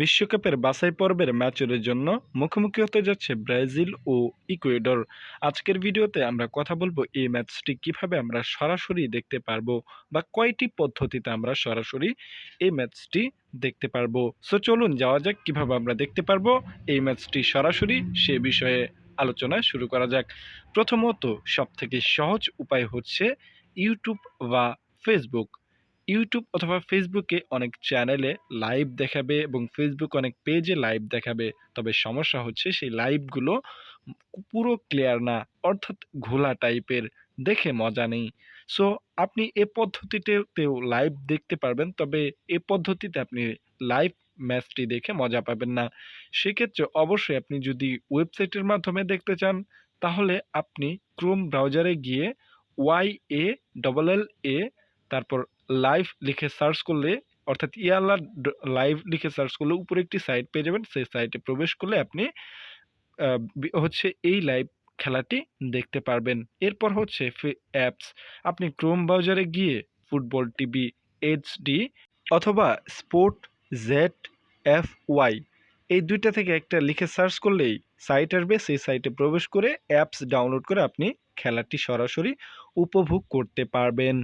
বিশ্বকাপের বাছাই পর্বের ম্যাচের জন্য মুখোমুখি হতে যাচ্ছে ব্রাজিল ও ইকুয়েডর। আজকের ভিডিওতে আমরা কথা বলব এই ম্যাচটি কীভাবে আমরা সরাসরি দেখতে পারব বা কয়টি পদ্ধতিতে আমরা সরাসরি এই ম্যাচটি দেখতে পারব। সো চলুন যাওয়া যাক কীভাবে আমরা দেখতে পারব এই ম্যাচটি সরাসরি সে বিষয়ে আলোচনা শুরু করা যাক। প্রথমত সবথেকে সহজ উপায় হচ্ছে ইউটিউব বা ফেসবুক। ইউটিউব অথবা ফেসবুকে অনেক চ্যানেলে লাইভ দেখাবে এবং ফেসবুক অনেক পেজে লাইভ দেখাবে। তবে সমস্যা হচ্ছে সেই লাইভগুলো পুরো ক্লিয়ার না, অর্থাৎ ঘোলা টাইপের দেখে মজা নেই। সো আপনি এ পদ্ধতিতেও লাইভ দেখতে পারবেন, তবে এ পদ্ধতিতে আপনি লাইভ ম্যাচটি দেখে মজা পাবেন না। সেক্ষেত্রে অবশ্যই আপনি যদি ওয়েবসাইটের মাধ্যমে দেখতে চান, তাহলে আপনি ক্রোম ব্রাউজারে গিয়ে ওয়াই এ ডবল এল এ তারপর লাইভ লিখে সার্চ করলে, অর্থাৎ ইয়ালা লাইভ লিখে সার্চ করলে উপরে একটি সাইট পেয়ে যাবেন। সেই সাইটে প্রবেশ করলে আপনি হচ্ছে এই লাইভ খেলাটি দেখতে পারবেন। এরপর হচ্ছে অ্যাপস আপনি ক্রোম ব্রাউজারে গিয়ে ফুটবল টিভি এইচডি অথবা স্পোর্ট জেড এফ ওয়াই এই দুইটা থেকে একটা লিখে সার্চ করলেই সাইট আসবে। সেই সাইটে প্রবেশ করে অ্যাপস ডাউনলোড করে আপনি খেলাটি সরাসরি উপভোগ করতে পারবেন।